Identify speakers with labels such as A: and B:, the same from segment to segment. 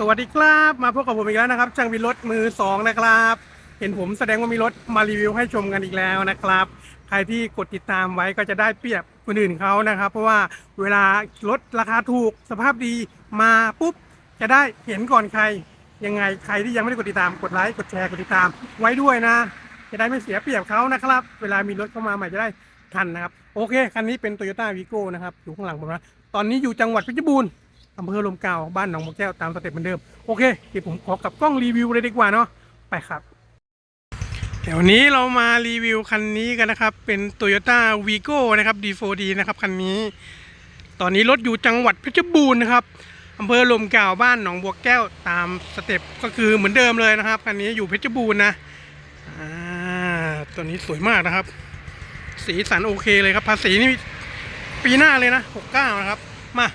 A: สวัสดีครับมาพบกับผมอีกแล้วนะครับช่างวินรถมือสองนะครับ เห็นผมแสดงว่ามีรถมารีวิวให้ชมกันอีกแล้วนะครับ ใครที่กดติดตามไว้ก็จะได้เปรียบคนอื่นเขานะครับ เพราะว่าเวลารถราคาถูกสภาพดีมาปุ๊บ จะได้เห็นก่อนใคร ยังไงใครที่ยังไม่ได้กดติดตามกดไลค์กดแชร์กดติดตาม ไว้ด้วยนะ จะได้ไม่เสียเปรียบเขานะครับ เวลามีรถเข้ามาใหม่จะได้ทันนะครับโอเคคันนี้เป็น Toyota v i g o นะครับอยู่ข้างหลังผมนะตอนนี้อยู่จังหวัดเพชรบูรณ์ อำเภอลมเก่าบ้านหนองบัวแก้วตามสเต็ปเหมือนเดิม โอเค เดี๋ยวผมขอกลับกล้องรีวิวเลยดีกว่าเนาะไปครับ เดี๋ยวนี้เรามารีวิวคันนี้กันนะครับ เป็น Toyota Vigo นะครับ D4D นะครับคันนี้ ตอนนี้รถอยู่จังหวัดเพชรบูรณ์นะครับอำเภอลมเก่าบ้านหนองบัวแก้วตามสเต็ปก็คือเหมือนเดิมเลยนะครับคันนี้อยู่เพชรบูรณ์นะอ่าตัวนี้สวยมากนะครับ สีสันโอเคเลยครับภาษีนี่ปีหน้าเลยนะ 69 นะครับ มา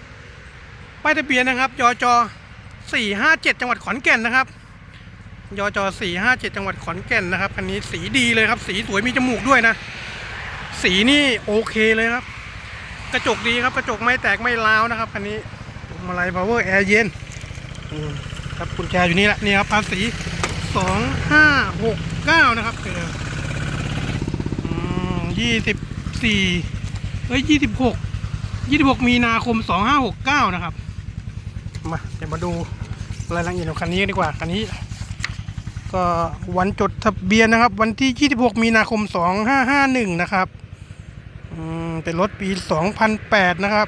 A: ป้ายทะเบียนนะครับยจ457 จังหวัดขอนแก่นนะครับยจ457 จังหวัดขอนแก่นนะครับคันนี้สีดีเลยครับ สีสวยมีจมูกด้วยนะ สีนี่โอเคเลยครับ กระจกดีครับกระจกไม่แตกไม่ร้าวนะครับคันนี้มาลัย power air เย็นครับกุญแจอยู่นี่แหละนี่ครับภาษี 2569 นะครับเอออืม24เอ้ย26 26มีนาคม2569นะครับ มาเดี๋ยวมาดูรายละเอียดของคันนี้ดีกว่าคันนี้ ก็วันจดทะเบียนนะครับ วันที่ 26 มีนาคม 2551 นะครับเป็นรถปี 2008 นะครับ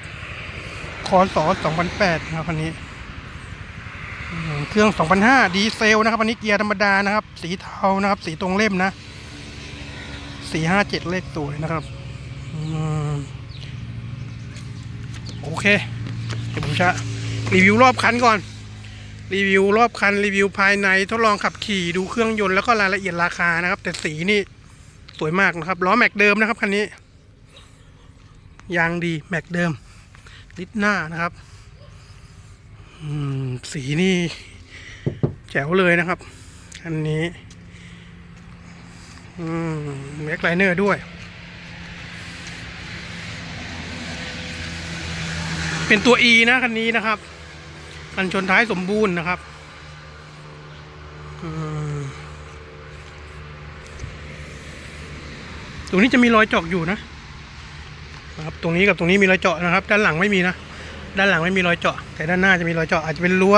A: คศ2008 นะครับคันนี้ เครื่อง 2005 ดีเซลนะครับอันนี้เกียร์ธรรมดานะครับ สีเทานะครับ สีตรงเล่มนะ 457 เลขสวยนะครับอโอเค เดี๋ยวผมจะ รีวิวรอบคันก่อน รีวิวรอบคันรีวิวภายในทดลองขับขี่ดูเครื่องยนต์แล้วก็รายละเอียดราคานะครับ แต่สีนี่สวยมากนะครับล้อแม็กเดิมนะครับคันนี้ยางดีแม็กเดิมลิดหน้านะครับสีนี่แจ๋วเลยนะครับ อันนี้แม็กไลเนอร์ด้วย เป็นตัว E นะคันนี้นะครับ กันชนท้ายสมบูรณ์นะครับตรงนี้จะมีรอยเจาะอยู่นะนะครับตรงนี้กับตรงนี้มีรอยเจาะนะครับ ด้านหลังไม่มีนะด้านหลังไม่มีรอยเจาะ แต่ด้านหน้าจะมีรอยเจาะอาจจะเป็นรั้ว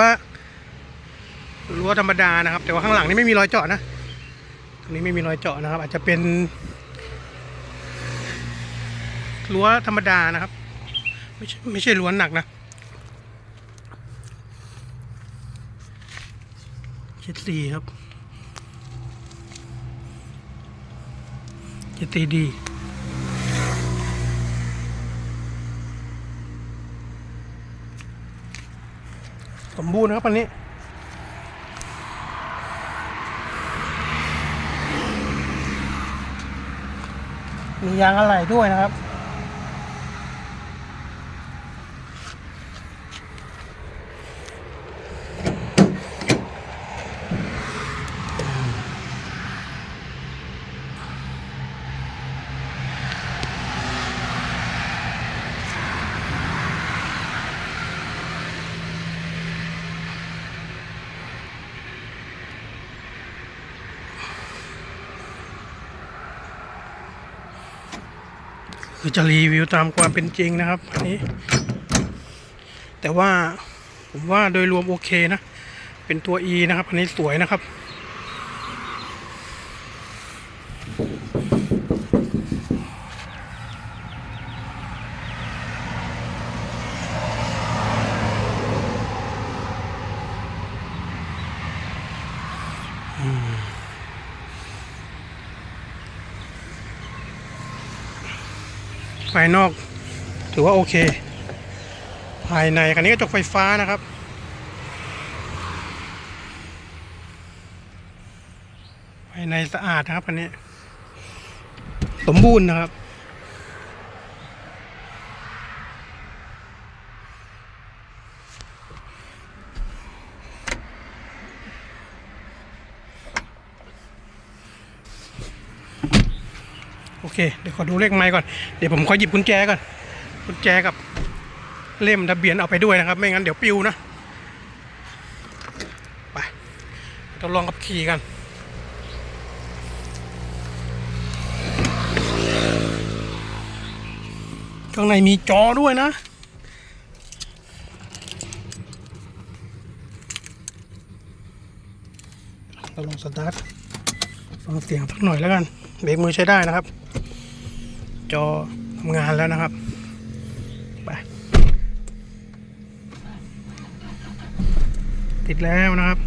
A: รั้วธรรมดานะครับ แต่ว่าข้างหลังนี่ไม่มีรอยเจาะนะตรงนี้ไม่มีรอยเจาะนะครับ อาจจะเป็นรั้วธรรมดานะครับ ไม่ใช่ไม่ใช่ล้วนหนักนะ เจ็ดสี่ครับเจ็ดสี่ดีสมบูรณ์ครับอันนี้มียางอะไหล่ด้วยนะครับ คือจะรีวิวตามความเป็นจริงนะครับอันนี้ แต่ว่าผมว่าโดยรวมโอเคนะ เป็นตัว E นะครับอันนี้สวยนะครับ ภายนอก ถือว่าโอเค ภายในคันนี้กระจกไฟฟ้านะครับภายในสะอาดนะครับคันนี้ สมบูรณ์นะครับ โอเค เดี๋ยวขอดูเลขไม้ก่อน เดี๋ยวผมขอหยิบกุญแจก่อน กุญแจกับเล่มทะเบียนเอาไปด้วยนะครับ ไม่งั้นเดี๋ยวปิวนะ ไปทดลองขับขี่กัน ข้างในมีจอด้วยนะเราลองสตาร์ทฟังเสียงสักหน่อยแล้วกัน เบรกมือใช้ได้นะครับ จอทำงานแล้วนะครับไปติดแล้วนะครับ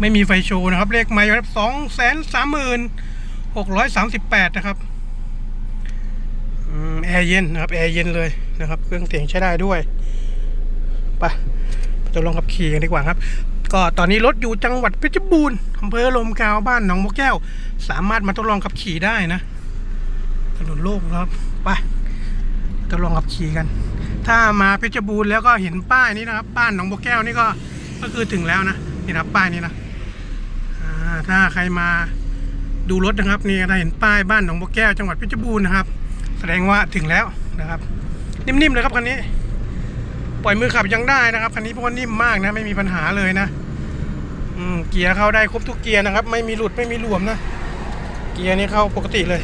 A: ไม่มีไฟโชว์นะครับ เลขไมล์ครับสองแสนสามหมื่นหกร้อยสามสิบแปดนะครับอแอร์เย็นนะครับแอร์เย็นเลยนะครับ เครื่องเสียงใช้ได้ด้วยไปจะลองขับขี่กันดีกว่าครับ ก็ตอนนี้รถอยู่จังหวัดเพชรบูรณ์อำเภอลมกาวบ้านหนองมะแก้ว สามารถมาทดลองขับขี่ได้นะถนนโล่งครับไปทดลองขับขี่กัน ถ้ามาเพชรบูรณ์แล้วก็เห็นป้ายนี้นะครับบ้านหนองบัวแก้วนี่ก็ก็คือถึงแล้วนะนี่นะป้ายนี้นะถ้าใครมาดูรถนะครับนี่ถ้าเห็นป้ายบ้านหนองบัวแก้ว จังหวัดเพชรบูรณ์นะครับ แสดงว่าถึงแล้วนะครับ นิ่มๆเลยครับคันนี้ ปล่อยมือขับยังได้นะครับคันนี้เพราะว่านิ่มมากนะไม่มีปัญหาเลยนะ อืมเกียร์เข้าได้ครบทุกเกียร์นะครับ ไม่มีหลุดไม่มีหลวมนะ เกียร์นี่เข้าปกติเลย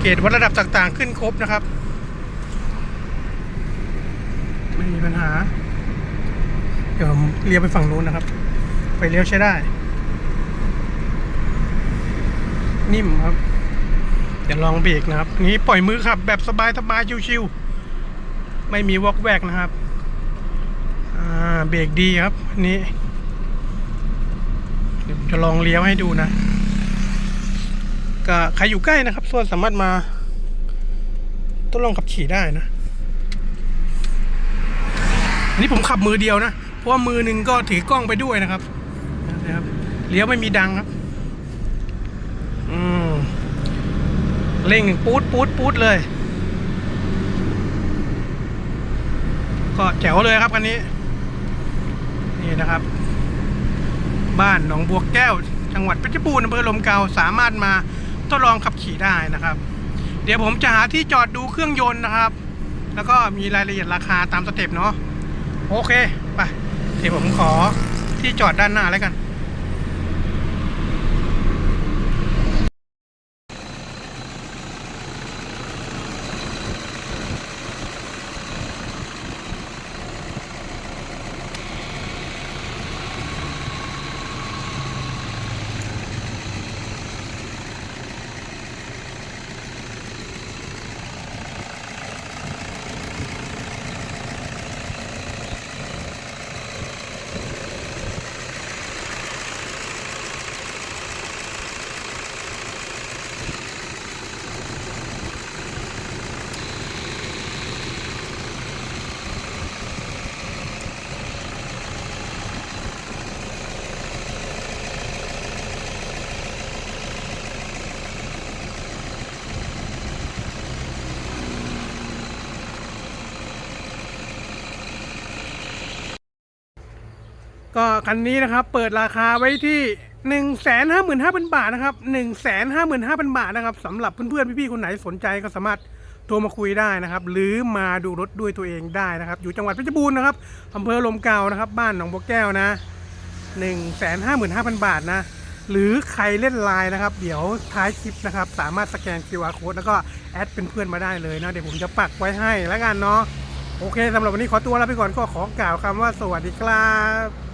A: เกรดวัดระดับต่างๆ ขึ้นครบนะครับ ไม่มีปัญหา เดี๋ยวเลี้ยวไปฝั่งนู้นนะครับ ไปเลี้ยวใช้ได้ นิ่มครับ เดี๋ยวลองเบรกนะครับ นี้ปล่อยมือขับแบบสบายๆชิวๆ ไม่มีวอกแวกนะครับเบรกดีครับอันนี้จะลองเลี้ยวให้ดูนะก็ใครอยู่ใกล้นะครับส่วนสามารถมาทดลองขับขี่ได้นะ อันนี้ผมขับมือเดียวนะ เพราะว่ามือหนึ่งก็ถือกล้องไปด้วยนะครับนะครับเลี้ยวไม่มีดังครับ อืมเร่งปูดปูดปูดเลย ก็แจ๋วเลยครับคันนี้ นี่นะครับ บ้านหนองบัวแก้ว จังหวัดเพชรบูรณ์อำเภอลมเกาสามารถมาทดลองขับขี่ได้นะครับ เดี๋ยวผมจะหาที่จอดดูเครื่องยนต์นะครับ แล้วก็มีรายละเอียดราคาตามสเต็ปเนาะโอเคไปเดี๋ยวผมขอที่จอดด้านหน้าแล้วกัน ก็คันนี้นะครับเปิดราคาไว้ที่หนึ่งแสนห้าหมื่นห้าพันบาทนะครับหนึ่งแสนห้าหมื่นห้าพันบาทนะครับสำหรับเพื่อนๆพี่ๆคนไหนสนใจก็สามารถโทรมาคุยได้นะครับ หรือมาดูรถด้วยตัวเองได้นะครับ อยู่จังหวัดเพชรบูรณ์นะครับอำเภอลมเกานะครับ บ้านหนองบัวแก้วนะหนึ่งแสนห้าหมื่นห้าพันบาทนะ หรือใครเล่นไลน์นะครับ เดี๋ยวท้ายคลิปนะครับ สามารถสแกน QR code แล้วก็แอดเป็นเพื่อนมาได้เลยนะ เดี๋ยวผมจะปักไว้ให้แล้วกันเนาะโอเคสำหรับวันนี้ขอตัวลาไปก่อนก็ขอกล่าวคำว่าสวัสดีครับ